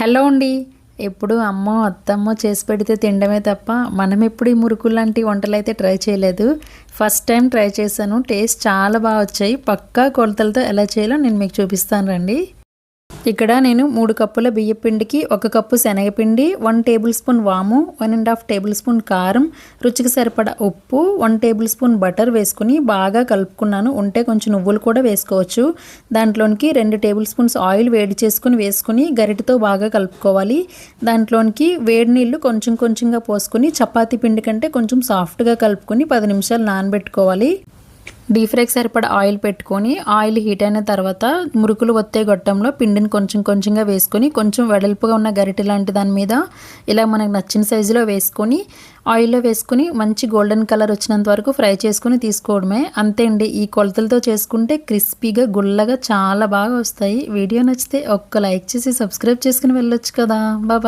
Hello అండి. ఎప్పుడు అమ్మ అత్తమ్మ చేసి పెడితే తినడమే తప్ప మనం ఎప్పుడు ఈ మురుకులు లాంటి వంటలు అయితే ట్రై చేయలేదు. ఫస్ట్ టైం ట్రై చేశాను. టేస్ట్ చాలా బాగా వచ్చాయి. పక్కా కొలతలతో ఎలా చేయాలో నేను మీకు చూపిస్తాను రండి. ఇక్కడ నేను మూడు కప్పుల బియ్యపిండికి ఒక కప్పు శనగపిండి వన్ టేబుల్ స్పూన్ వాము one and half tablespoon కారం రుచికి సరిపడా ఉప్పు వన్ టేబుల్ స్పూన్ బటర్ వేసుకుని బాగా కలుపుకున్నాను. ఉంటే కొంచెం నువ్వులు కూడా వేసుకోవచ్చు. దాంట్లోనికి రెండు టేబుల్ స్పూన్స్ ఆయిల్ వేడి చేసుకుని వేసుకుని గరిటతో బాగా కలుపుకోవాలి. దాంట్లోనికి వేడి నీళ్ళు కొంచెం కొంచెంగా పోసుకొని చపాతీ పిండి కంటే కొంచెం సాఫ్ట్గా కలుపుకొని పది నిమిషాలు నానబెట్టుకోవాలి. డీప్ ఫ్రైకి సరిపడా ఆయిల్ పెట్టుకొని ఆయిల్ హీట్ అయిన తర్వాత మురుకులు ఒత్తే గొట్టంలో పిండిని కొంచెం కొంచెంగా వేసుకొని కొంచెం వెడల్పుగా ఉన్న గరిటె లాంటి దాని మీద ఇలా మనకు నచ్చిన సైజులో వేసుకొని ఆయిల్లో వేసుకుని మంచి గోల్డెన్ కలర్ వచ్చినంత వరకు ఫ్రై చేసుకుని తీసుకోవడమే. అంతే అండి ఈ కొలతలతో చేసుకుంటే క్రిస్పీగా గుల్లగా చాలా బాగా వస్తాయి. వీడియో నచ్చితే ఒక్క లైక్ చేసి సబ్స్క్రైబ్ చేసుకుని వెళ్ళొచ్చు కదా. బాబా